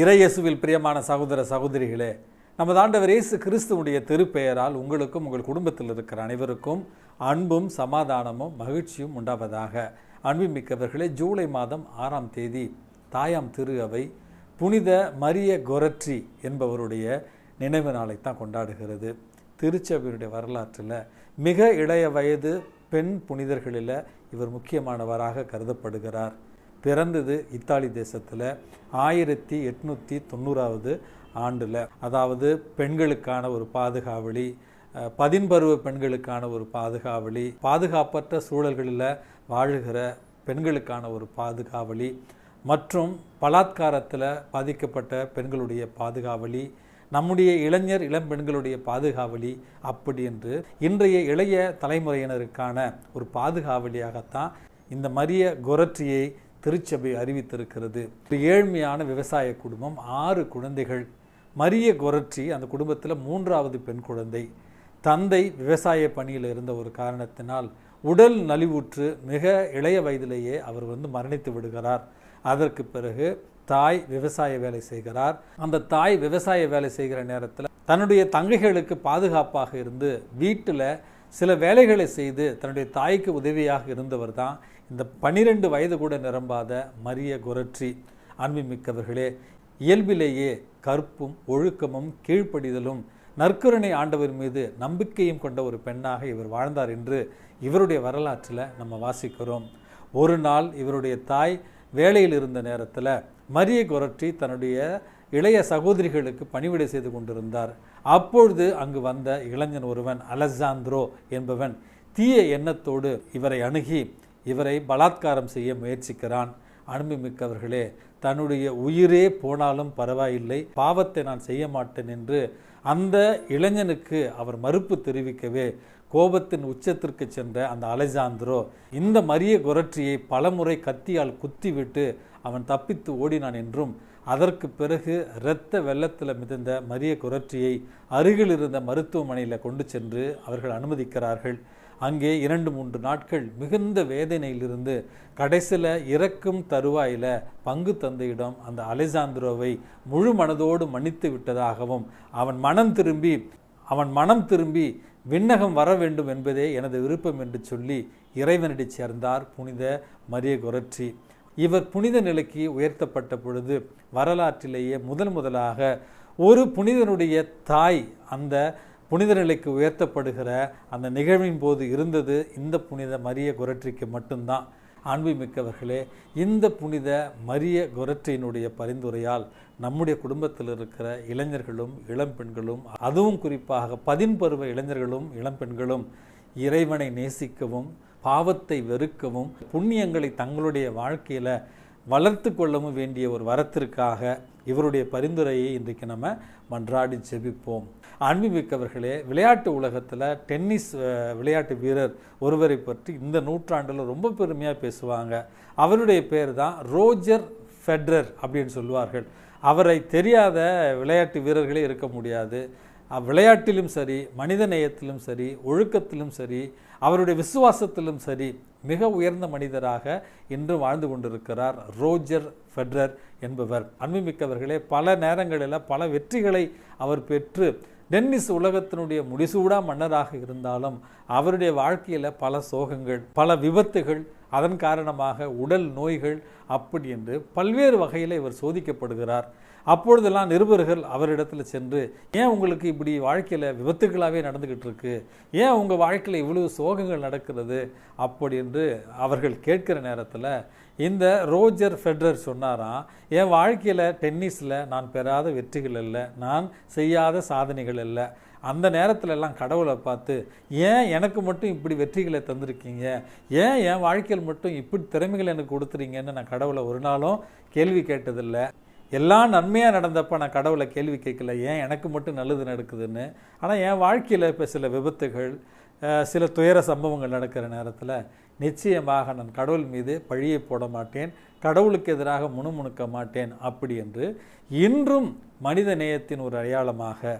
இறையேசுவில் பிரியமான சகோதர சகோதரிகளே நமது ஆண்டவர் இயேசு கிறிஸ்துவனுடைய திருப்பெயரால் உங்களுக்கும் உங்கள் குடும்பத்தில் இருக்கிற அனைவருக்கும் அன்பும் சமாதானமும் மகிழ்ச்சியும் உண்டாவதாக. அன்புமிக்கவர்களே ஜூலை மாதம் ஆறாம் தேதி தாயாம் திரு அவை புனித மரிய கொரட்ரி என்பவருடைய நினைவு நாளைத்தான் கொண்டாடுகிறது. திருச்சபையுடைய வரலாற்றில் மிக இளைய வயது பெண் புனிதர்களில் இவர் முக்கியமானவராக கருதப்படுகிறார். பிறந்தது இத்தாலி தேசத்தில் ஆயிரத்தி எட்நூற்றி தொண்ணூறாவது ஆண்டில். அதாவது பெண்களுக்கான ஒரு பாதுகாவலி பதின்பருவ பெண்களுக்கான ஒரு பாதுகாவலி பாதுகாப்பற்ற சூழல்களில் வாழுகிற பெண்களுக்கான ஒரு பாதுகாவலி மற்றும் பலாத்காரத்தில் பாதிக்கப்பட்ட பெண்களுடைய பாதுகாவலி நம்முடைய இளைஞர் இளம் பெண்களுடைய பாதுகாவலி அப்படி என்று இன்றைய இளைய தலைமுறையினருக்கான ஒரு பாதுகாவலியாகத்தான் இந்த மரிய கொரற்றியை திருச்சபை அறிவித்திருக்கிறது. ஏழ்மையான விவசாய குடும்பம் ஆறு குழந்தைகள். மரிய கொரற்றி அந்த குடும்பத்தில் மூன்றாவது பெண் குழந்தை. தந்தை விவசாய பணியில் இருந்த ஒரு காரணத்தினால் உடல் நலிவுற்று மிக இளைய வயதிலேயே அவர் வந்து மரணித்து விடுகிறார். அதற்கு பிறகு தாய் விவசாய வேலை செய்கிறார். அந்த தாய் விவசாய வேலை செய்கிற நேரத்தில் தன்னுடைய தங்கைகளுக்கு பாதுகாப்பாக இருந்து வீட்டில் சில வேலைகளை செய்து தன்னுடைய தாய்க்கு உதவியாக இருந்தவர் தான் இந்த பனிரெண்டு வயது கூட நிரம்பாத மரிய குரற்றி. அன்புமிக்கவர்களே இயல்பிலேயே கற்பும் ஒழுக்கமும் கீழ்ப்படிதலும் நற்கருணை ஆண்டவர் மீது நம்பிக்கையும் கொண்ட ஒரு பெண்ணாக இவர் வாழ்ந்தார் என்று இவருடைய வரலாற்றில் நம்ம வாசிக்கிறோம். ஒரு நாள் இவருடைய தாய் வேலையில் இருந்த நேரத்தில் மரிய கொரற்றி தன்னுடைய இளைய சகோதரிகளுக்கு பணிவிடை செய்து கொண்டிருந்தார். அப்பொழுது அங்கு வந்த இளைஞன் ஒருவன் அலெசாந்திரோ என்பவன் தீய எண்ணத்தோடு இவரை அணுகி இவரை பலாத்காரம் செய்ய முயற்சிக்கிறான். அனுபவமிக்கவர்களே தன்னுடைய உயிரே போனாலும் பரவாயில்லை பாவத்தை நான் செய்ய மாட்டேன் என்று அந்த இளைஞனுக்கு அவர் மறுப்பு தெரிவிக்கவே கோபத்தின் உச்சத்திற்கு சென்ற அந்த அலெசாந்திரோ இந்த மரிய குரற்றியை பலமுறை கத்தியால் குத்திவிட்டு அவன் தப்பித்து ஓடினான் என்றும் அதற்கு பிறகு இரத்த வெள்ளத்தில் மிதந்த மரிய குரற்றியை அருகில் இருந்த மருத்துவமனையில் கொண்டு சென்று அவர்கள் அனுமதிக்கிறார்கள். அங்கே இரண்டு மூன்று நாட்கள் மிகுந்த வேதனையிலிருந்து கடைசியில் இறக்கும் தருவாயில் பங்கு தந்தையிடம் அந்த அலெசாந்திரோவை முழு மனதோடு மன்னித்து விட்டதாகவும் அவன் மனம் திரும்பி அவன் மனம் திரும்பி விண்ணகம் வர வேண்டும் என்பதே எனது விருப்பம் என்று சொல்லி இறைவனடி சேர்ந்தார் புனித மரிய கொரற்றி இவர் புனித நிலைக்கு உயர்த்தப்பட்ட பொழுது வரலாற்றிலேயே முதல் முதலாக ஒரு புனிதனுடைய தாய் அந்த புனித நிலைக்கு உயர்த்தப்படுகிற அந்த நிகழ்வின் போது இருந்தது. இந்த புனித மரிய குரட்சிக்கு மட்டும்தான். அன்புமிக்கவர்களே இந்த புனித மரிய குரற்றியினுடைய பரிந்துரையால் நம்முடைய குடும்பத்தில் இருக்கிற இளைஞர்களும் இளம் பெண்களும் அதுவும் குறிப்பாக பதின்பருவ இளைஞர்களும் இளம் பெண்களும் இறைவனை நேசிக்கவும் பாவத்தை வெறுக்கவும் புண்ணியங்களை தங்களுடைய வாழ்க்கையில் வளர்த்து கொள்ளவும் வேண்டிய ஒரு வரத்திற்காக இவருடைய பரிந்துரையை இன்றைக்கு நம்ம மன்றாடி ஜெபிப்போம். அன்புமிக்கவர்களே விளையாட்டு உலகத்தில் டென்னிஸ் விளையாட்டு வீரர் ஒருவரை பற்றி இந்த நூற்றாண்டில் ரொம்ப பெருமையாக பேசுவாங்க. அவருடைய பேர் தான் ரோஜர் ஃபெட்ரர் அப்படின்னு சொல்லுவார்கள். அவரை தெரியாத விளையாட்டு வீரர்களே இருக்க முடியாது. விளையாட்டிலும் சரி மனித நேயத்திலும் சரி ஒழுக்கத்திலும் சரி அவருடைய விசுவாசத்திலும் சரி மிக உயர்ந்த மனிதராக இன்று வாழ்ந்து கொண்டிருக்கிறார் ரோஜர் ஃபெட்ரர் என்பவர். அன்புமிக்கவர்களே பல நேரங்களில் பல வெற்றிகளை அவர் பெற்று டென்னிஸ் உலகத்தினுடைய முடிசூடா மன்னராக இருந்தாலும் அவருடைய வாழ்க்கையில் பல சோகங்கள் பல விபத்துகள் அதன் காரணமாக உடல் நோய்கள் அப்படி என்று பல்வேறு வகையில் இவர் சோதிக்கப்படுகிறார். அப்பொழுதெல்லாம் நிருபர்கள் அவரிடத்துல சென்று ஏன் உங்களுக்கு இப்படி வாழ்க்கையில் விபத்துகளாகவே நடந்துக்கிட்டு இருக்கு? ஏன் உங்கள் வாழ்க்கையில் இவ்வளவு சோகங்கள் நடக்கிறது? அப்படி என்று அவர்கள் கேட்கிற நேரத்தில் இந்த ரோஜர் ஃபெட்ரர் சொன்னாராம் என் வாழ்க்கையில் டென்னிஸில் நான் பெறாத வெற்றிகள் இல்லை நான் செய்யாத சாதனைகள் இல்லை அந்த நேரத்துல எல்லாம் கடவுளை பார்த்து ஏன் எனக்கு மட்டும் இப்படி வெற்றிகளை தந்திருக்கீங்க? ஏன் என் வாழ்க்கையில் மட்டும் இப்படி திறமைகள் எனக்கு கொடுத்துறீங்கன்னு நான் கடவுளை ஒரு நாளும் கேள்வி கேட்டதில்லை? எல்லாம் நன்மையாக நடந்தப்போ நான் கடவுளை கேள்வி கேட்கல. ஏன் எனக்கு மட்டும் நல்லது நடக்குதுன்னு? ஆனால் என் வாழ்க்கையில் இப்போ சில விபத்துகள் சில துயர சம்பவங்கள் நடக்கிற நேரத்தில் நிச்சயமாக நான் கடவுள் மீது பழியை போட மாட்டேன். கடவுளுக்கு எதிராக முணுமுணுக்க மாட்டேன் அப்படி என்று இன்றும் மனித நேயத்தின் ஒரு அடையாளமாக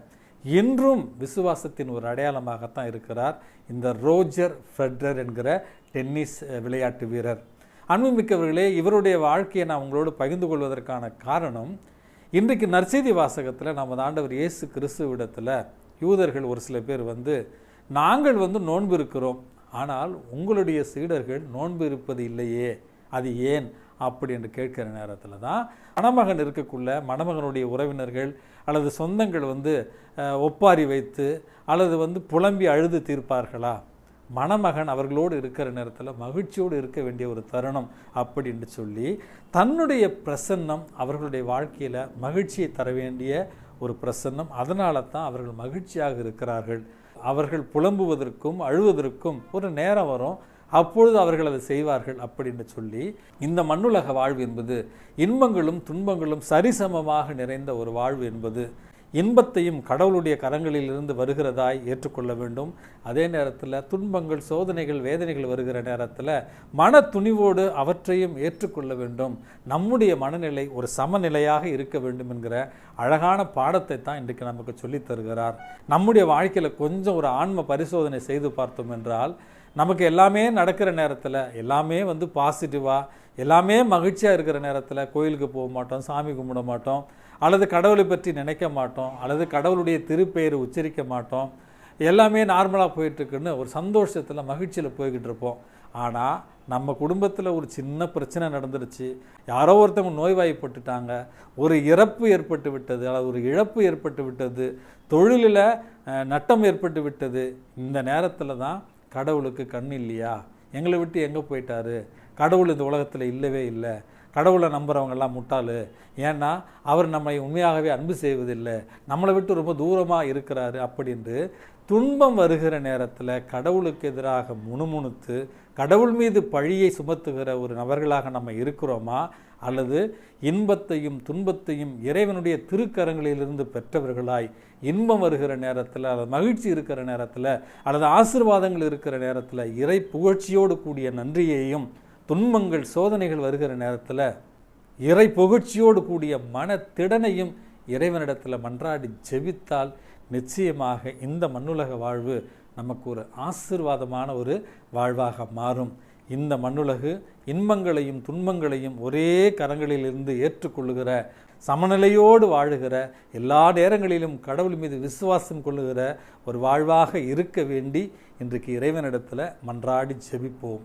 இன்றும் விசுவாசத்தின் ஒரு அடையாளமாகத்தான் இருக்கிறார் இந்த ரோஜர் ஃபெட்ரர் என்கிற டென்னிஸ் விளையாட்டு வீரர். அன்புமிக்கவர்களே இவருடைய வாழ்க்கையை நான் உங்களோடு பகிர்ந்து கொள்வதற்கான காரணம் இன்றைக்கு நற்செய்தி வாசகத்தில் நமது ஆண்டவர் இயேசு கிறிஸ்துவிடத்தில் யூதர்கள் ஒரு சில பேர் வந்து நாங்கள் வந்து நோன்பு இருக்கிறோம் ஆனால் உங்களுடைய சீடர்கள் நோன்பு இருப்பது இல்லையே அது ஏன்? அப்படி என்று கேட்கிற நேரத்தில் தான் மணமகன் இருக்கக்குள்ள மணமகனுடைய உறவினர்கள் அல்லது சொந்தங்கள் வந்து ஒப்பாரி வைத்து அல்லது வந்து புலம்பி அழுது தீர்ப்பார்களா? மணமகன் அவர்களோடு இருக்கிற நேரத்தில் மகிழ்ச்சியோடு இருக்க வேண்டிய ஒரு தருணம் அப்படின்னு சொல்லி தன்னுடைய பிரசன்னம் அவர்களுடைய வாழ்க்கையில் மகிழ்ச்சியை தர வேண்டிய ஒரு பிரசன்னம். அதனால தான் அவர்கள் மகிழ்ச்சியாக இருக்கிறார்கள். அவர்கள் புலம்புவதற்கும் அழுவதற்கும் ஒரு நேரம் வரும். அப்பொழுது அவர்கள் அதை செய்வார்கள் அப்படின்னு சொல்லி இந்த மண்ணுலக வாழ்வு என்பது இன்பங்களும் துன்பங்களும் சரிசமமாக நிறைந்த ஒரு வாழ்வு என்பது இன்பத்தையும் கடவுளுடைய கரங்களிலிருந்து வருகிறதாய் ஏற்றுக்கொள்ள வேண்டும். அதே நேரத்தில் துன்பங்கள் சோதனைகள் வேதனைகள் வருகிற நேரத்தில் மன துணிவோடு அவற்றையும் ஏற்றுக்கொள்ள வேண்டும். நம்முடைய மனநிலை ஒரு சமநிலையாக இருக்க வேண்டும் என்கிற அழகான பாடத்தை தான் இன்றைக்கு நமக்கு சொல்லித் தருகிறார். நம்முடைய வாழ்க்கையில் கொஞ்சம் ஒரு ஆன்ம பரிசோதனை செய்து பார்த்தோம் என்றால் நமக்கு எல்லாமே நடக்கிற நேரத்தில் எல்லாமே வந்து பாசிட்டிவாக எல்லாமே மகிழ்ச்சியாக இருக்கிற நேரத்தில் கோயிலுக்கு போக மாட்டோம் சாமி கும்பிட மாட்டோம். அல்லது கடவுளை பற்றி நினைக்க மாட்டோம் அல்லது கடவுளுடைய திருப்பெயரை உச்சரிக்க மாட்டோம் எல்லாமே நார்மலாக போயிட்டுருக்குன்னு ஒரு சந்தோஷத்தில் மகிழ்ச்சியில் போய்கிட்டு இருப்போம் ஆனால் நம்ம குடும்பத்தில் ஒரு சின்ன பிரச்சனை நடந்துருச்சு. யாரோ ஒருத்தவங்க நோய்வாய்ப்பட்டுட்டாங்க ஒரு இறப்பு ஏற்பட்டு விட்டது அல்லது ஒரு இழப்பு ஏற்பட்டு விட்டது தொழிலில் நட்டம் ஏற்பட்டு விட்டது இந்த நேரத்தில் தான் கடவுளுக்கு கண் இல்லையா? எங்களை விட்டு எங்கே போயிட்டாரு? கடவுள் இந்த உலகத்தில் இல்லவே இல்லை. கடவுளை நம்புகிறவங்கெல்லாம் முட்டாளு. ஏன்னா அவர் நம்மை உண்மையாகவே அன்பு செய்வதில்லை. நம்மளை விட்டு ரொம்ப தூரமாக இருக்கிறாரு அப்படின்று துன்பம் வருகிற நேரத்தில் கடவுளுக்கு எதிராக முணுமுணுத்து கடவுள் மீது பழியை சுமத்துகிற ஒரு நபர்களாக நம்ம இருக்கிறோமா? அல்லது இன்பத்தையும் துன்பத்தையும் இறைவனுடைய திருக்கரங்களிலிருந்து பெற்றவர்களாய் இன்பம் வருகிற நேரத்தில் அல்லது மகிழ்ச்சி இருக்கிற நேரத்தில் அல்லது ஆசீர்வாதங்கள் இருக்கிற நேரத்தில் இறை புகழ்ச்சியோடு கூடிய நன்றியையும் துன்பங்கள் சோதனைகள் வருகிற நேரத்தில் இறை புகழ்ச்சியோடு கூடிய மனத்திடனையும் இறைவனிடத்தில் மன்றாடி ஜெபித்தால் நிச்சயமாக இந்த மண்ணுலக வாழ்வு நமக்கு ஒரு ஆசீர்வாதமான ஒரு வாழ்வாக மாறும். இந்த மண்ணுலகு இன்பங்களையும் துன்பங்களையும் ஒரே கரங்களிலிருந்து ஏற்றுக்கொள்ளுகிற சமநிலையோடு வாழுகிற எல்லா நேரங்களிலும் கடவுள் மீது விசுவாசம் கொள்ளுகிற ஒரு வாழ்வாக இருக்க வேண்டி இன்றைக்கு இறைவனிடத்தில் மன்றாடி ஜெபிப்போம்.